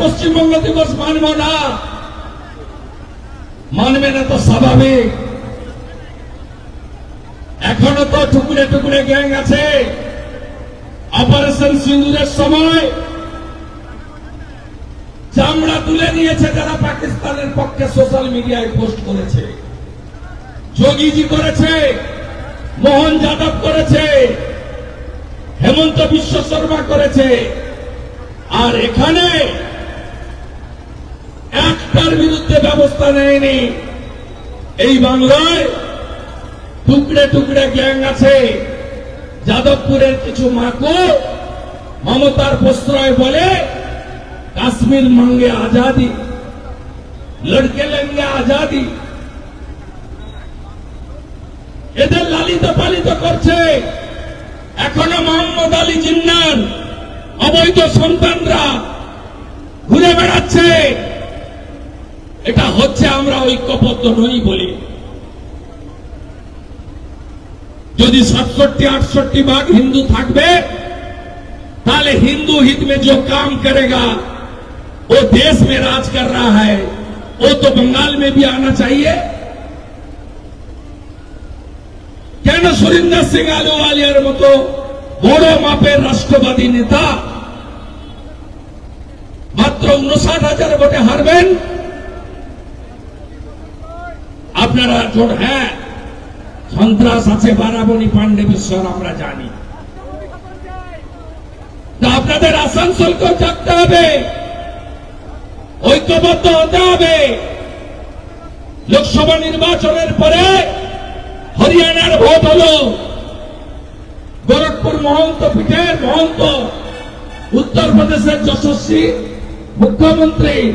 পশ্চিমবঙ্গ দিবস মানব না। মানবে না তো স্বাভাবিক। এখনও তো টুকরে টুকরে গ্যাং আছে। অপারেশন সিন্দুরের সময় চামড়া তুলে নিয়েছে যারা পাকিস্তানের পক্ষে সোশ্যাল মিডিয়ায় পোস্ট করেছে। যোগীজি করেছে, মোহন যাদব করেছে, হেমন্ত বিশ্ব শর্মা করেছে। আর এখানে একটার বিরুদ্ধে ব্যবস্থা নেয়নি। এই বাংলায় টুকরে টুকরে গ্যাং আছে। যাদবপুরের কিছু মাকু মমতার প্রশ্রয় বলে কাশ্মীর মাঙ্গে আজাদি, লড়কে লেঙ্গে আজাদি। এদের লালিত পালিত করছে। এখনও মোহাম্মদ আলী জিন্নান অবৈধ সন্তানরা ঘুরে বেড়াচ্ছে। এটা হচ্ছে আমরা ঐক্যবদ্ধ নই বলি। যদি सड़सठी আটষট্টি ভাগ হিন্দু থাকবে, তাহলে হিंदू हित में जो काम करेगा वो देश में राज कर रहा है वो तो बंगाल में भी आना কেন সুরিন্দর সিং আলুওয়ালিয়ার মতো বড় মাপের রাষ্ট্রবাদী নেতা মাত্র উনষাট হাজার ভোটে হারবেন? আপনারা জোট হ্যাঁ। সন্ত্রাস আছে বারাবণী পাণ্ডে বিশ্বর, আমরা জানি। আপনাদের আসানসোলকেও থাকতে হবে। ঐক্যবদ্ধ হতে হবে। লোকসভা নির্বাচনের পরে হরিয়ানার ভোট হল। গোরখপুর মহন্ত পীঠের মহন্ত, উত্তরপ্রদেশের যশস্বী মুখ্যমন্ত্রী।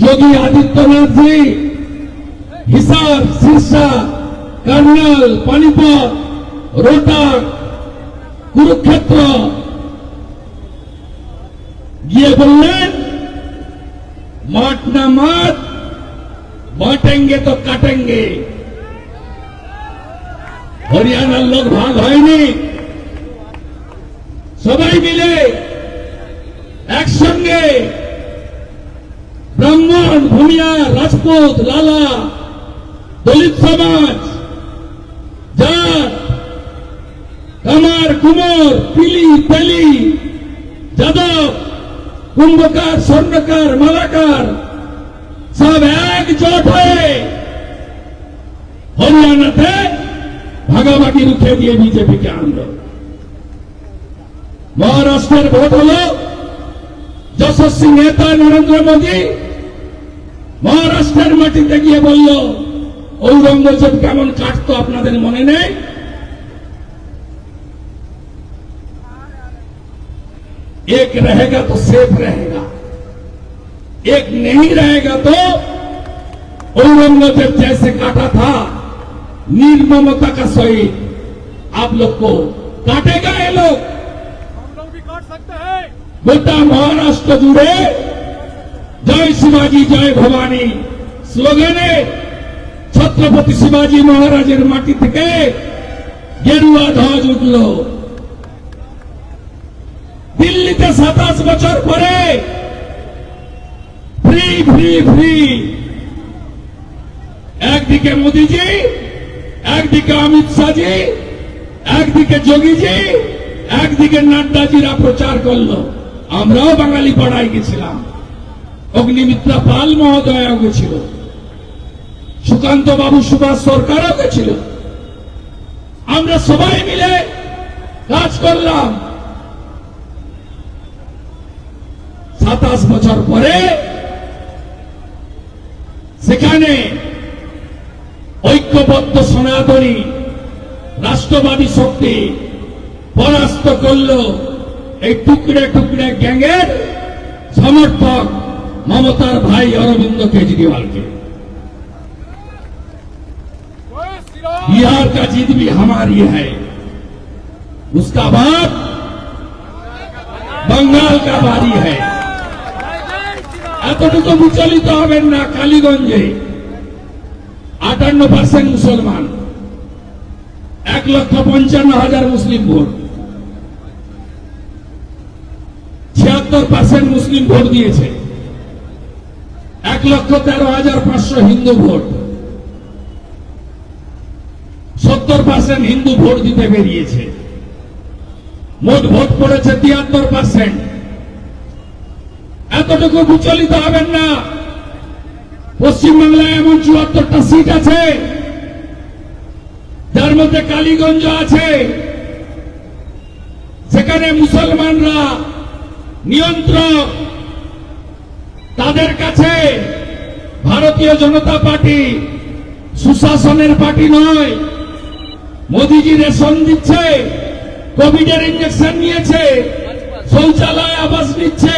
যোগী আদিত্যনাথ জি হিসার, সিরসা, কার্নাল, পানিপথ, রোহটাক, কুরুক্ষেত্র। গিয়ে বললেন, মাঠ না মাঠ বাঁটেঙ্গে তো কাটেঙ্গে। হরিয়ানার লোক ভাগ হয়নি। সবাই মিলে একসঙ্গে ব্রাহ্মণ, ভূমিয়া রাজপুত লালা, দলিত সমাজ, জাত, কামার, কুমোর, পিলি, তেলি, যাদব, কুম্ভকার, স্বর্ণকার, মালাকার, সব একজোট হয়ে হরিয়ানাতে ভাগাভাগি রুখে দিয়ে বিজেপিকে আনল। মহারাষ্ট্রের ভোট হল যশস্বী নেতা নরেন্দ্র মোদী মহারাষ্ট্রের মাটিতে গিয়ে বলল ঔরঙ্গজেব কেমন কাটতো আপনাদের মনে নেই एक रहेगा तो सेफ रहेगा एक नहीं रहेगा तो औरंगजेब जैसे काटा था निर्ममता का सहित आप लोग को काटेगा ये लोग हम लोग भी काट सकते हैं গোটা মহারাষ্ট্র জুড়ে জয় শিবাজি জয় ভবানী। স্লোগানে ছত্রপতি শিবাজি মহারাজের মাটি থেকে গেরুয়া ধ্বজ উঠল। দিল্লিতে সাতাশ বছর পরে ফ্রি ফ্রি ফ্রি। একদিকে মোদিজি, একদিকে অমিত শাহজি, একদিকে যোগীজি, একদিকে নাড্ডাজিরা প্রচার করল। আমরাও বাঙালি পাড়ায় গেছিলাম। অগ্নিমিত্রা পাল মহোদয়াও গেছিল সুকান্ত বাবু সুভাষ সরকারও গেছিল আমরা সবাই মিলে কাজ করলাম। সাতাশ বছর পরে সেখানে ঐক্যবদ্ধ সনাতনী রাষ্ট্রবাদী শক্তি পরাস্ত করল। এই টুকরে টুকরে গ্যাংয়ের সমর্থক মমতার ভাই অরবিন্দ केजरीवाल जय श्री राम बिहार का जीत भी हमारी है उसका बाद बंगाल का बारी है जय जय श्री राम এতটুকু বিচলিত হবেন না কালীগঞ্জে আটান্ন পার্সেন্ট মুসলমান এক লক্ষ পঞ্চান্ন হাজার মুসলিম ভোট ছিয়াত্তর পার্সেন্ট মুসলিম ভোট দিয়েছে এক লক্ষ তেরো হাজার পাঁচশো হিন্দু ভোট। সত্তর পার্সেন্ট হিন্দু ভোট দিতে বেরিয়েছে। মোট ভোট পড়েছে তিয়াত্তর পার্সেন্ট। এতটুকু বিচলিত হবেন না। পশ্চিমবাংলায় এমন চুয়াত্তরটা সিট আছে, যার মধ্যে কালীগঞ্জ আছে। সেখানে মুসলমানরা নিয়ন্ত্রক তাদের কাছে ভারতীয় জনতা পার্টি সুশাসনের পার্টি নয়। মোদিজি রেশন দিচ্ছে, কোভিডের ইঞ্জেকশন নিয়েছে, শৌচালয়, আবাস নিচ্ছে,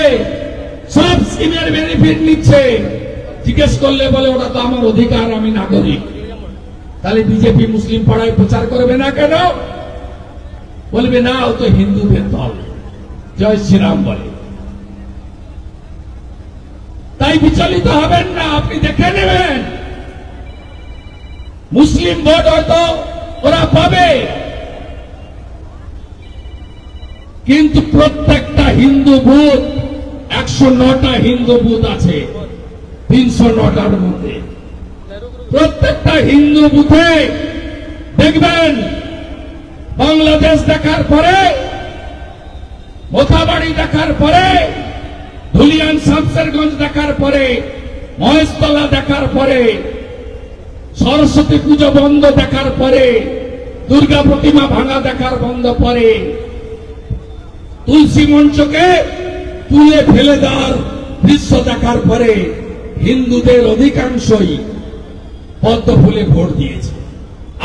সব স্কিমের বেনিফিট নিচ্ছে। জিজ্ঞেস করলে বলে, ওটা তো আমার অধিকার, আমি নাগরিক। তাহলে বিজেপি মুসলিম পাড়ায় প্রচার করবে না কেন? বলবে, না, ও তো হিন্দুদের দল। জয় শ্রীরাম বলে। তাই বিচলিত হবেন না, আপনি দেখে নেবেন। মুসলিম ভোট হয়তো ওরা পাবে। কিন্তু প্রত্যেকটা হিন্দু বুথ, একশো নটা হিন্দু বুথ আছে, তিনশো নটার মধ্যে। প্রত্যেকটা হিন্দু বুথে দেখবেন, বাংলাদেশ দেখার পরে, মোথাবাড়ি দেখার পরে ধুলিয়ান শামসেরগঞ্জ দেখার পরে, মহেশতলা দেখার পরে, সরস্বতী পুজো বন্ধ দেখার পরে, দুর্গা প্রতিমা ভাঙা দেখার বন্ধ পরে, তুলসী মঞ্চকে তুলে ফেলে দেওয়ার দৃশ্য দেখার পরে হিন্দুদের অধিকাংশই পদ্ম ফুলে ভোট দিয়েছে।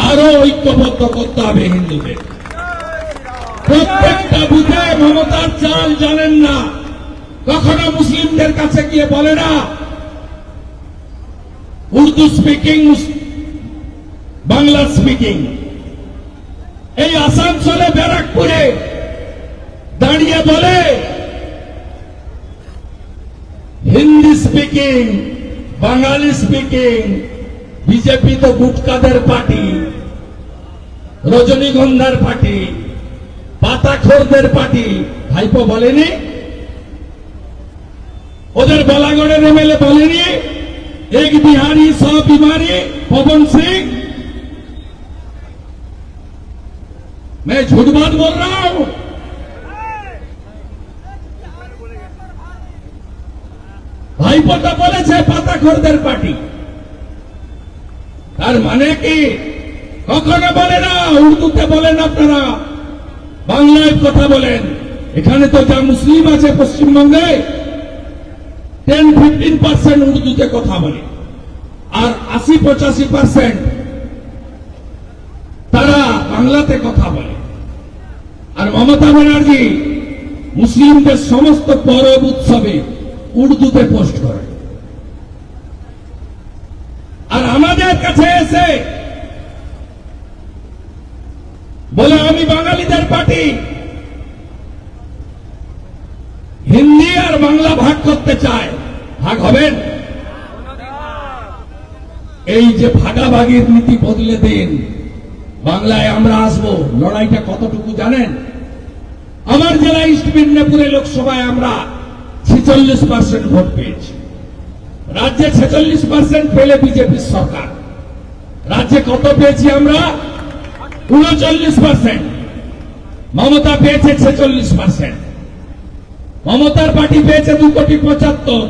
আরও ঐক্যবদ্ধ করতে হবে হিন্দুদের। প্রত্যেকটা বুথে মমতার চাল জানেন না। কখনো মুসলিমদের কাছে গিয়ে বলে না, উর্দু স্পিকিং বাংলা স্পিকিং এই আসানসোলে, ব্যারাকপুরে দাঁড়িয়ে বলে, Hindi speaking Bangali speaking BJP তো গুটকাদের পার্টি, রজনীগন্ধার পার্টি, পাতাখোরদের পার্টি, ভাইপো বলেনি? ওদের বলাগড়ের এমএলএ বলেনি এক বিহারি স বিমারি पवन सिंह मैं झूठ बात बोल रहा हूं ভাইপোটা বলেছে পাতাখোরদের পার্টি তার মানে কি কখনো বলে না উর্দুতে বলেন আপনারা বাংলায় কথা বলেন এখানে তো যা মুসলিম আছে পশ্চিমবঙ্গে টেন ফিফটিন পার্সেন্ট উর্দুতে কথা বলে। আর আশি, পঁচাশি পার্সেন্ট তারা বাংলাতে কথা বলে। আর মমতা ব্যানার্জি মুসলিমদের সমস্ত পরব উৎসবে উর্দুতে পোস্ট করে। আর আমাদের কাছে এসে বলে, আমি বাঙালিদের পার্টি। হিন্দি আর বাংলা ভাগ করতে চায়। ভাগ হবেন? এই যে ভাগাভাগির নীতি বদলে দিন। বাংলায় আমরা আসব। লড়াইটা কতটুকু জানেন? আমার জেলা ইস্ট মেদিনীপুরে লোকসভায় আমরা ছেচল্লিশ পার্সেন্ট ভোট পেয়েছি। রাজ্যে ছেচল্লিশ পার্সেন্ট পেলে বিজেপির সরকার। রাজ্যে কত পেয়েছি আমরা? উনচল্লিশ পার্সেন্ট মমতা পেয়েছে ছেচল্লিশ পার্সেন্ট মমতার পার্টি পেয়েছে দু কোটি পঁচাত্তর।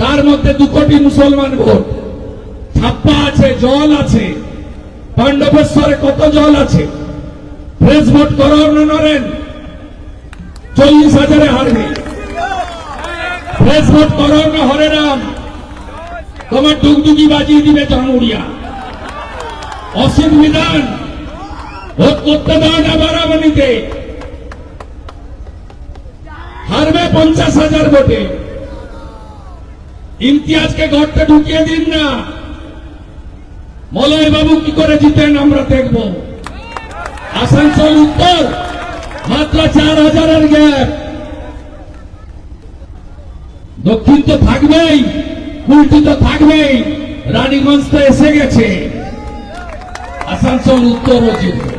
তার মধ্যে দু কোটি মুসলমান ভোট। ছাপ্পা আছে, জল আছে। পাণ্ডবেশ্বরে কত জল আছে? ভোট নরেন? চল্লিশ হাজারে হারবে ভোট না হরে রাম তোমার ডুগডুগি বাজিয়ে দিবে জামুড়িয়া। অসিত বিধান। ভোট করতে দাও না হারবে পঞ্চাশ হাজার ভোটে। ইমতিয়াজকে ঘরটা ঢুকিয়ে দিন না। মলয় বাবু কি করে জিতেন আমরা দেখব। আসানসোল উত্তর, মাত্র চার হাজারের গ্যাপ। দক্ষিণ তো থাকবেই কুলটি তো থাকবেই, রানীগঞ্জ তো এসে গেছে। আসানসোল উত্তর জিতবে।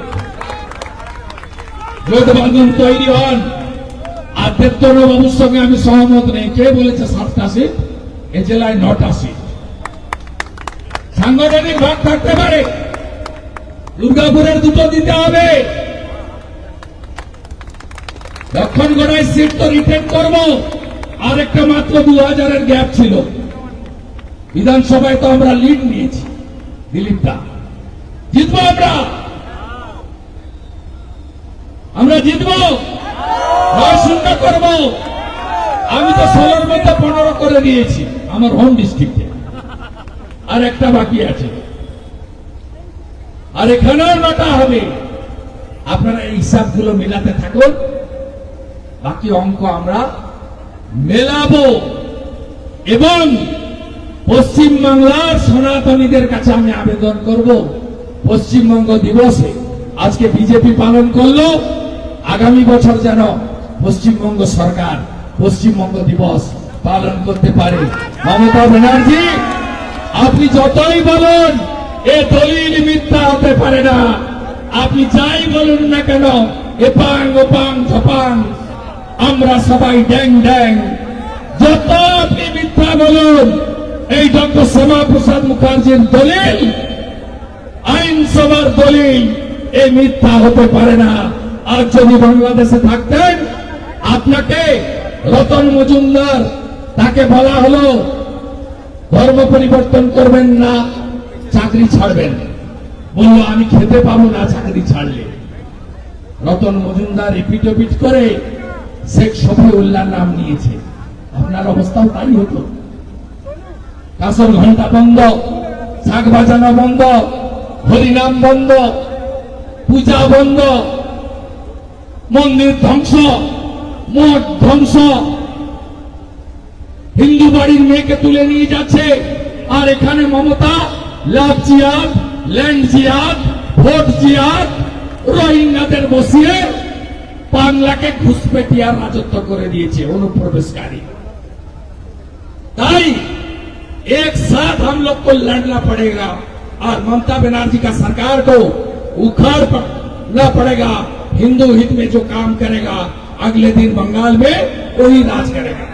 জোট বাঁধন তৈরি হন। আর দেবতর বাবুর সঙ্গে আমি সহমত নেই। কে বলেছে সাতটা সিট? এ জেলায় নটা সিট সাংগঠনিক ভাগ থাকতে পারে। দুর্গাপুরের দুটো দিতে হবে। দক্ষিণ গোড়ায় সিট তো রিটেন করব। আর একটা মাত্র দু হাজারের গ্যাপ ছিল। বিধানসভায় তো আমরা লিড নিয়েছি। দিলীপদা জিতবো আমরা? আমরা জিতবো? নয় শূন্য করব। আমি তো ষোলোর মধ্যে পনেরো করে দিয়েছি। আমার হোম ডিস্ট্রিক্টে আর একটা বাকি আছে। আর এখানেও নটা হবে। আপনারা এই হিসাবগুলো মেলাতে থাকুন। বাকি অঙ্ক আমরা মেলাবো। এবং পশ্চিম বাংলার সনাতনীদের কাছে আমি আবেদন করব। পশ্চিমবঙ্গ দিবসে আজকে বিজেপি পালন করল। আগামী বছর যেন পশ্চিমবঙ্গ সরকার, পশ্চিমবঙ্গ দিবস পালন করতে পারে। মমতা ব্যানার্জি, আপনি যতই বলুন, এ দলিল মিথ্যা হতে পারে না। আপনি যাই বলুন না কেন, এপাং, ওপাং, ঝপাং, আমরা সবাই ড্যাং ড্যাং। যত আপনি মিথ্যা বলুন, এই ডক্টর শ্যামা প্রসাদ মুখার্জির দলিল, আইনসভার দলিল, এ মিথ্যা হতে পারে না। আর যদি বাংলাদেশে থাকতেন, আপনাকে রতন মজুমদার তাকে বলা হলো, ধর্ম পরিবর্তন করবেন না, চাকরি ছাড়বেন। বলল, আমি খেতে পাবো না চাকরি ছাড়লে। রতন মজুমদার রিপিট করে শেখ শফিউল্লাহ নাম নিয়েছে। আপনার অবস্থাও তাই হতো। কাসর ঘণ্টা বন্ধ, শাক বাজানো বন্ধ, হরিনাম বন্ধ, পূজা বন্ধ, মন্দির ধ্বংস, মঠ ধ্বংস হিন্দু বাড়ির মেয়েকে তুলে নিয়ে যাচ্ছে আর এখানে মমতা লাভ জিয়াদ ল্যান্ড জিয়াদ ভোট জিয়াদ রোহিঙ্গাদের বসিয়ে বাংলাকে ঘুষপেটিয়ার রাজত্ব করে দিয়েছে অনুপ্রবেশকারী ताई एक साथ हम लोग को लड़ना पड़ेगा और ममता बनर्जी का सरकार को उखाड़ना पड़ेगा हिंदू हित में जो काम करेगा अगले दिन बंगाल में वही राज करेगा